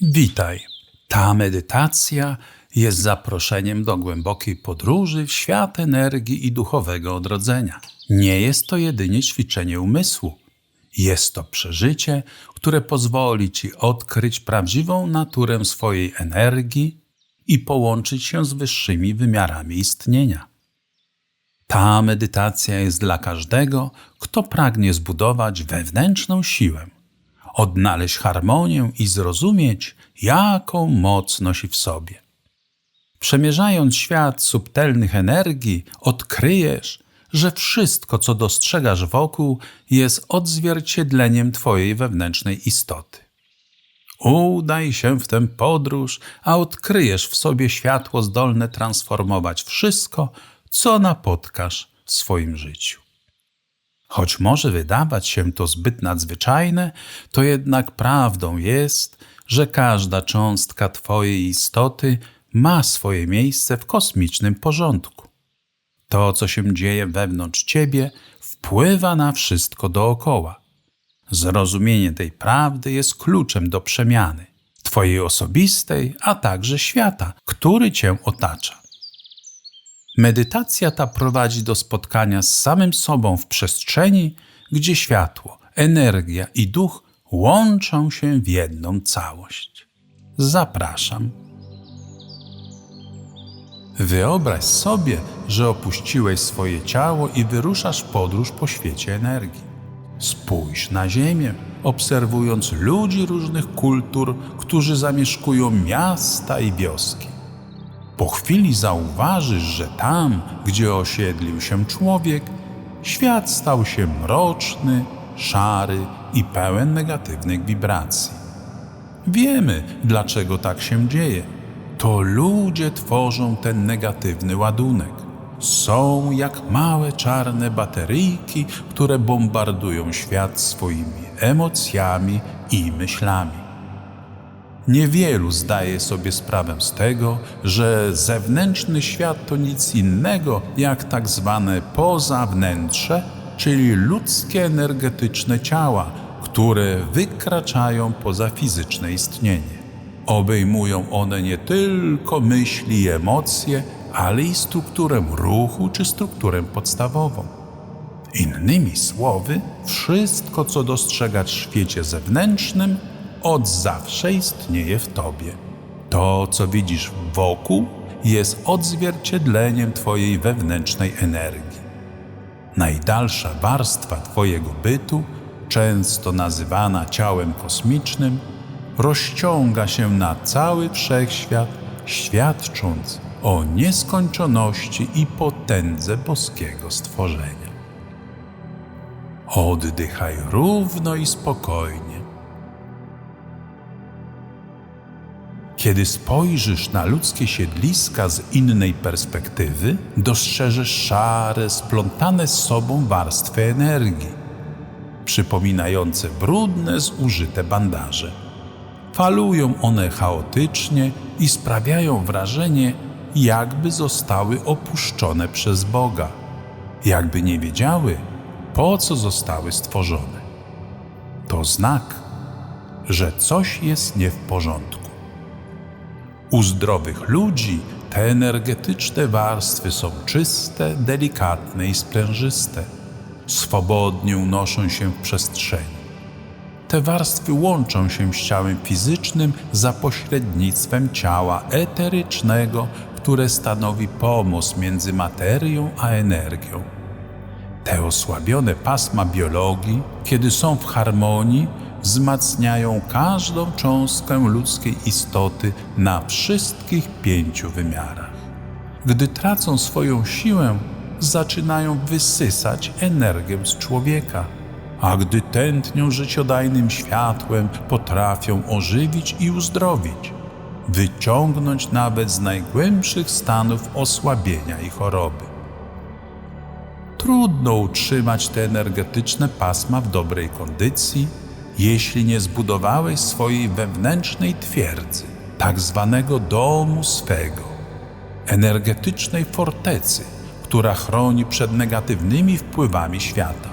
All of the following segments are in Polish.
Witaj. Ta medytacja jest zaproszeniem do głębokiej podróży w świat energii i duchowego odrodzenia. Nie jest to jedynie ćwiczenie umysłu. Jest to przeżycie, które pozwoli Ci odkryć prawdziwą naturę swojej energii i połączyć się z wyższymi wymiarami istnienia. Ta medytacja jest dla każdego, kto pragnie zbudować wewnętrzną siłę, odnaleźć harmonię i zrozumieć, jaką moc nosi w sobie. Przemierzając świat subtelnych energii, odkryjesz, że wszystko, co dostrzegasz wokół, jest odzwierciedleniem Twojej wewnętrznej istoty. Udaj się w tę podróż, a odkryjesz w sobie światło zdolne transformować wszystko, co napotkasz w swoim życiu. Choć może wydawać się to zbyt nadzwyczajne, to jednak prawdą jest, że każda cząstka Twojej istoty ma swoje miejsce w kosmicznym porządku. To, co się dzieje wewnątrz Ciebie, wpływa na wszystko dookoła. Zrozumienie tej prawdy jest kluczem do przemiany Twojej osobistej, a także świata, który Cię otacza. Medytacja ta prowadzi do spotkania z samym sobą w przestrzeni, gdzie światło, energia i duch łączą się w jedną całość. Zapraszam. Wyobraź sobie, że opuściłeś swoje ciało i wyruszasz w podróż po świecie energii. Spójrz na Ziemię, obserwując ludzi różnych kultur, którzy zamieszkują miasta i wioski. Po chwili zauważysz, że tam, gdzie osiedlił się człowiek, świat stał się mroczny, szary i pełen negatywnych wibracji. Wiemy, dlaczego tak się dzieje. To ludzie tworzą ten negatywny ładunek. Są jak małe czarne bateryjki, które bombardują świat swoimi emocjami i myślami. Niewielu zdaje sobie sprawę z tego, że zewnętrzny świat to nic innego jak tak zwane pozawnętrze, czyli ludzkie energetyczne ciała, które wykraczają poza fizyczne istnienie. Obejmują one nie tylko myśli i emocje, ale i strukturę ruchu czy strukturę podstawową. Innymi słowy, wszystko, co dostrzegasz w świecie zewnętrznym, od zawsze istnieje w Tobie. To, co widzisz wokół, jest odzwierciedleniem Twojej wewnętrznej energii. Najdalsza warstwa Twojego bytu, często nazywana ciałem kosmicznym, rozciąga się na cały wszechświat, świadcząc o nieskończoności i potędze boskiego stworzenia. Oddychaj równo i spokojnie Kiedy spojrzysz na ludzkie siedliska z innej perspektywy, dostrzeżesz szare, splątane z sobą warstwy energii, przypominające brudne, zużyte bandaże. Falują one chaotycznie i sprawiają wrażenie, jakby zostały opuszczone przez Boga, jakby nie wiedziały, po co zostały stworzone. To znak, że coś jest nie w porządku. U zdrowych ludzi te energetyczne warstwy są czyste, delikatne i sprężyste. Swobodnie unoszą się w przestrzeni. Te warstwy łączą się z ciałem fizycznym za pośrednictwem ciała eterycznego, które stanowi pomost między materią a energią. Te osłabione pasma biologii, kiedy są w harmonii, wzmacniają każdą cząstkę ludzkiej istoty na wszystkich pięciu wymiarach. Gdy tracą swoją siłę, zaczynają wysysać energię z człowieka, a gdy tętnią życiodajnym światłem, potrafią ożywić i uzdrowić, wyciągnąć nawet z najgłębszych stanów osłabienia i choroby. Trudno utrzymać te energetyczne pasma w dobrej kondycji, jeśli nie zbudowałeś swojej wewnętrznej twierdzy, tak zwanego domu swego, energetycznej fortecy, która chroni przed negatywnymi wpływami świata.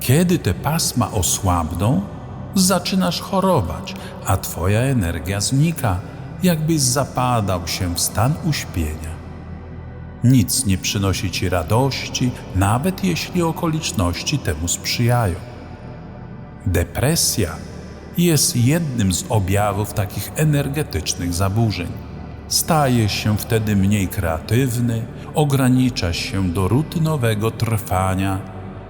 Kiedy te pasma osłabną, zaczynasz chorować, a twoja energia znika, jakbyś zapadał się w stan uśpienia. Nic nie przynosi ci radości, nawet jeśli okoliczności temu sprzyjają. Depresja jest jednym z objawów takich energetycznych zaburzeń. Stajesz się wtedy mniej kreatywny, ograniczasz się do rutynowego trwania,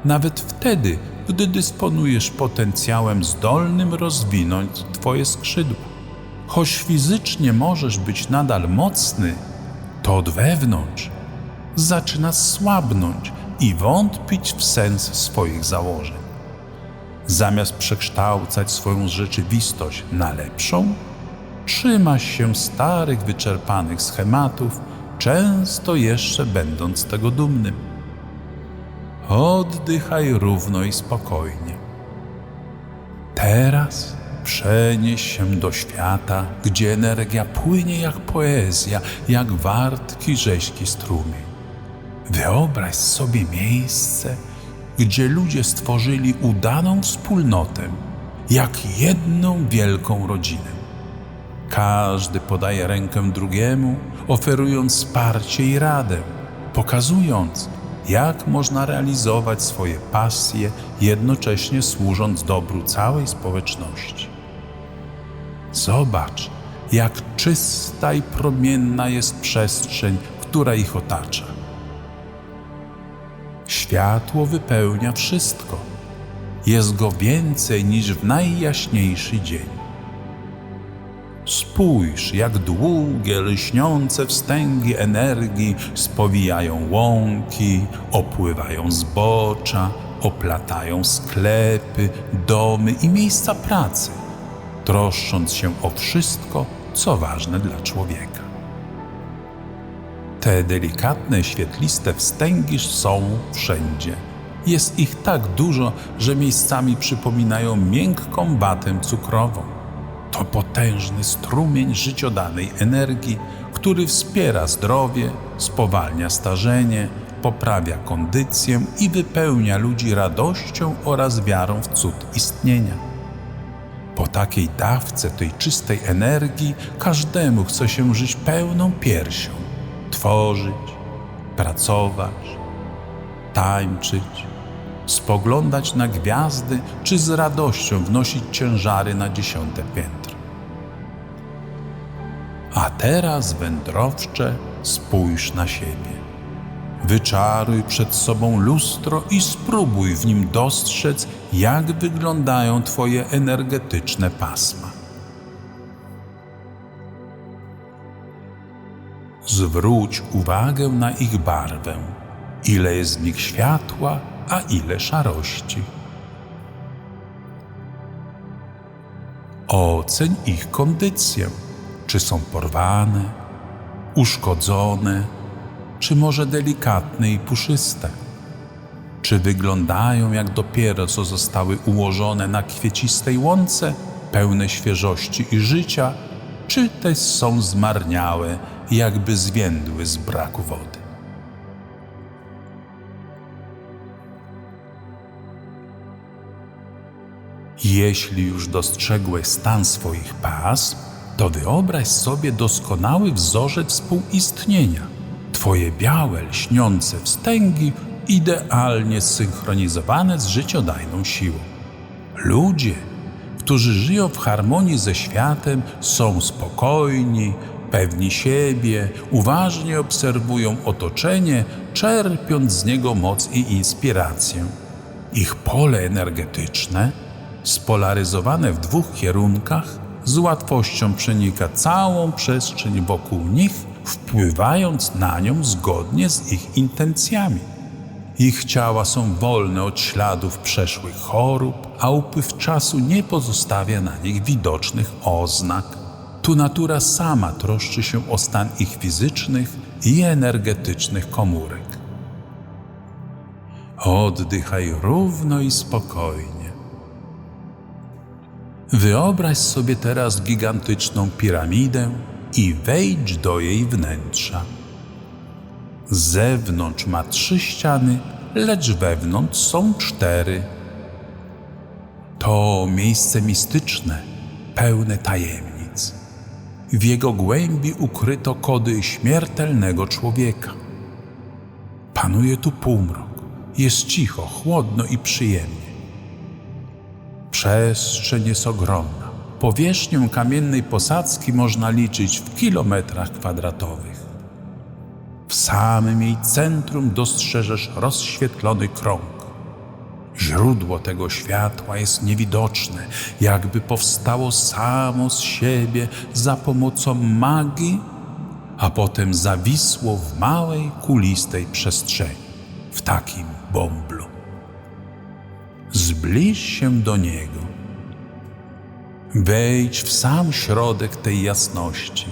nawet wtedy, gdy dysponujesz potencjałem zdolnym rozwinąć Twoje skrzydła. Choć fizycznie możesz być nadal mocny, to od wewnątrz zaczynasz słabnąć i wątpić w sens swoich założeń. Zamiast przekształcać swoją rzeczywistość na lepszą, trzymasz się starych, wyczerpanych schematów, często jeszcze będąc tego dumnym. Oddychaj równo i spokojnie. Teraz przenieś się do świata, gdzie energia płynie jak poezja, jak wartki rzeźki strumień. Wyobraź sobie miejsce, gdzie ludzie stworzyli udaną wspólnotę, jak jedną wielką rodzinę. Każdy podaje rękę drugiemu, oferując wsparcie i radę, pokazując, jak można realizować swoje pasje, jednocześnie służąc dobru całej społeczności. Zobacz, jak czysta i promienna jest przestrzeń, która ich otacza. Światło wypełnia wszystko. Jest go więcej niż w najjaśniejszy dzień. Spójrz, jak długie, lśniące wstęgi energii spowijają łąki, opływają zbocza, oplatają sklepy, domy i miejsca pracy, troszcząc się o wszystko, co ważne dla człowieka. Te delikatne, świetliste wstęgi są wszędzie. Jest ich tak dużo, że miejscami przypominają miękką batę cukrową. To potężny strumień życiodanej energii, który wspiera zdrowie, spowalnia starzenie, poprawia kondycję i wypełnia ludzi radością oraz wiarą w cud istnienia. Po takiej dawce tej czystej energii każdemu chce się żyć pełną piersią, tworzyć, pracować, tańczyć, spoglądać na gwiazdy, czy z radością wnosić ciężary na dziesiąte piętro. A teraz, wędrowcze, spójrz na siebie. Wyczaruj przed sobą lustro i spróbuj w nim dostrzec, jak wyglądają Twoje energetyczne pasma. Zwróć uwagę na ich barwę, ile jest w nich światła, a ile szarości. Oceń ich kondycję, czy są porwane, uszkodzone, czy może delikatne i puszyste. Czy wyglądają jak dopiero co zostały ułożone na kwiecistej łące, pełne świeżości i życia, czy też są zmarniałe, jakby zwiędły z braku wody. Jeśli już dostrzegłeś stan swoich pasm, to wyobraź sobie doskonały wzorzec współistnienia. Twoje białe, lśniące wstęgi idealnie zsynchronizowane z życiodajną siłą. Ludzie, którzy żyją w harmonii ze światem, są spokojni, pewni siebie, uważnie obserwują otoczenie, czerpiąc z niego moc i inspirację. Ich pole energetyczne, spolaryzowane w dwóch kierunkach, z łatwością przenika całą przestrzeń wokół nich, wpływając na nią zgodnie z ich intencjami. Ich ciała są wolne od śladów przeszłych chorób, a upływ czasu nie pozostawia na nich widocznych oznak. Tu natura sama troszczy się o stan ich fizycznych i energetycznych komórek. Oddychaj równo i spokojnie. Wyobraź sobie teraz gigantyczną piramidę i wejdź do jej wnętrza. Z zewnątrz ma trzy ściany, lecz wewnątrz są cztery. To miejsce mistyczne, pełne tajemnic. W jego głębi ukryto kody śmiertelnego człowieka. Panuje tu półmrok, jest cicho, chłodno i przyjemnie. Przestrzeń jest ogromna. Powierzchnię kamiennej posadzki można liczyć w kilometrach kwadratowych. W samym jej centrum dostrzeżesz rozświetlony krąg. Źródło tego światła jest niewidoczne, jakby powstało samo z siebie za pomocą magii, a potem zawisło w małej, kulistej przestrzeni, w takim bąblu. Zbliż się do niego. Wejdź w sam środek tej jasności.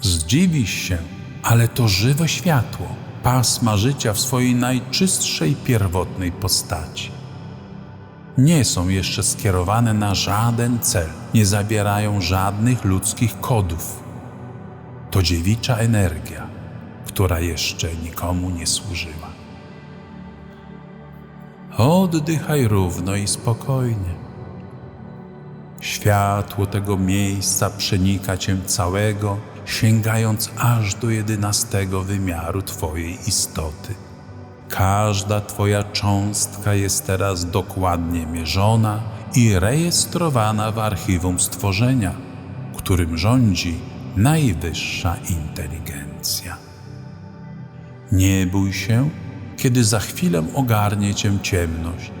Zdziwisz się, ale to żywe światło, pasma życia w swojej najczystszej pierwotnej postaci. Nie są jeszcze skierowane na żaden cel, nie zawierają żadnych ludzkich kodów. To dziewicza energia, która jeszcze nikomu nie służyła. Oddychaj równo i spokojnie. Światło tego miejsca przenika cię całego, sięgając aż do jedenastego wymiaru Twojej istoty. Każda Twoja cząstka jest teraz dokładnie mierzona i rejestrowana w archiwum stworzenia, którym rządzi najwyższa inteligencja. Nie bój się, kiedy za chwilę ogarnie cię ciemność.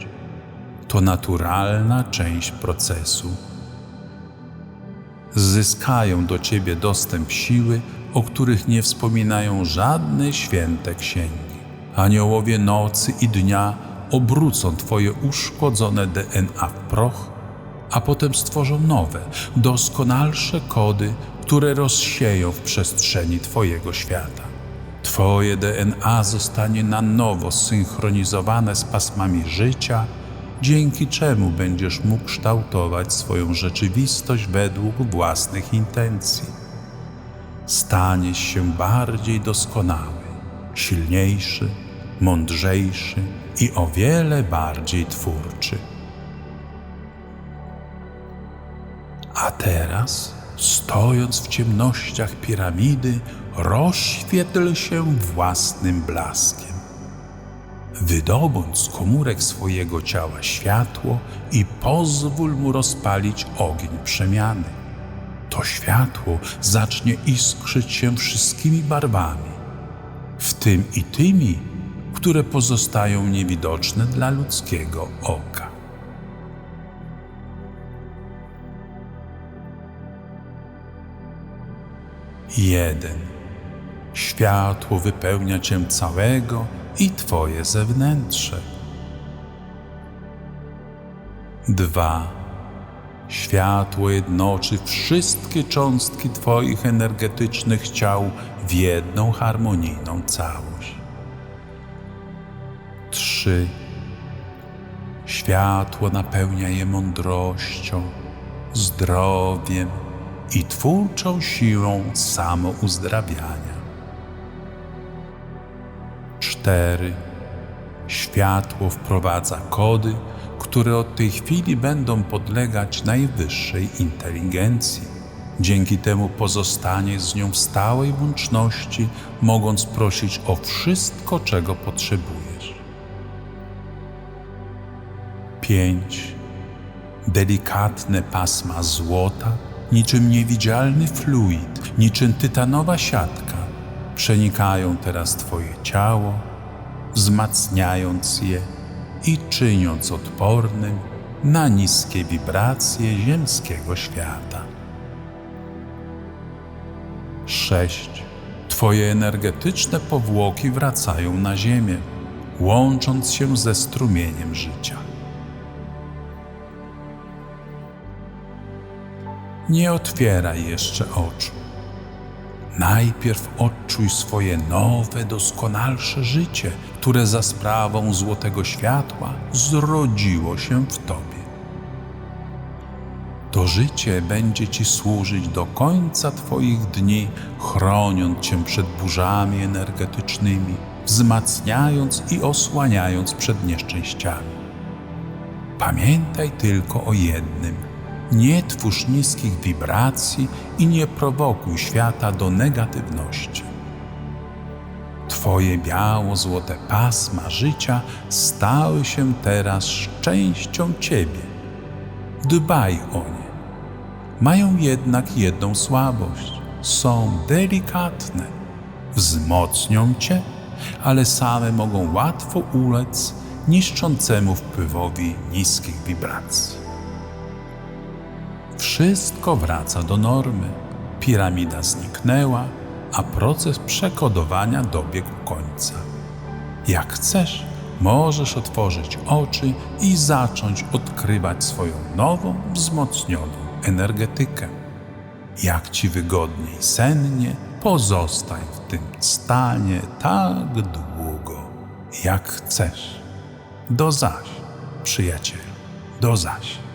To naturalna część procesu zyskają do ciebie dostęp siły, o których nie wspominają żadne święte księgi. Aniołowie nocy i dnia obrócą twoje uszkodzone DNA w proch, a potem stworzą nowe, doskonalsze kody, które rozsieją w przestrzeni twojego świata. Twoje DNA zostanie na nowo zsynchronizowane z pasmami życia, dzięki czemu będziesz mógł kształtować swoją rzeczywistość według własnych intencji. Staniesz się bardziej doskonały, silniejszy, mądrzejszy i o wiele bardziej twórczy. A teraz, stojąc w ciemnościach piramidy, rozświetl się własnym blaskiem. Wydobądź z komórek swojego ciała światło i pozwól mu rozpalić ogień przemiany. To światło zacznie iskrzyć się wszystkimi barwami, w tym i tymi, które pozostają niewidoczne dla ludzkiego oka. Jeden. Światło wypełnia Cię całego i Twoje zewnętrzne. 2. Światło jednoczy wszystkie cząstki Twoich energetycznych ciał w jedną harmonijną całość. 3. Światło napełnia je mądrością, zdrowiem i twórczą siłą samouzdrabiania. 4. Światło wprowadza kody, które od tej chwili będą podlegać najwyższej inteligencji. Dzięki temu pozostanie z nią w stałej łączności, mogąc prosić o wszystko, czego potrzebujesz. 5. Delikatne pasma złota, niczym niewidzialny fluid, niczym tytanowa siatka, przenikają teraz Twoje ciało, wzmacniając je i czyniąc odpornym na niskie wibracje ziemskiego świata. 6. Twoje energetyczne powłoki wracają na Ziemię, łącząc się ze strumieniem życia. Nie otwieraj jeszcze oczu. Najpierw odczuj swoje nowe, doskonalsze życie, które za sprawą złotego światła zrodziło się w Tobie. To życie będzie Ci służyć do końca Twoich dni, chroniąc Cię przed burzami energetycznymi, wzmacniając i osłaniając przed nieszczęściami. Pamiętaj tylko o jednym. Nie twórz niskich wibracji i nie prowokuj świata do negatywności. Twoje biało-złote pasma życia stały się teraz częścią Ciebie. Dbaj o nie. Mają jednak jedną słabość. Są delikatne. Wzmocnią Cię, ale same mogą łatwo ulec niszczącemu wpływowi niskich wibracji. Wszystko wraca do normy. Piramida zniknęła, a proces przekodowania dobiegł końca. Jak chcesz, możesz otworzyć oczy i zacząć odkrywać swoją nową, wzmocnioną energetykę. Jak ci wygodniej sennie, pozostań w tym stanie tak długo, jak chcesz. Do zaś, przyjacielu, do zaś.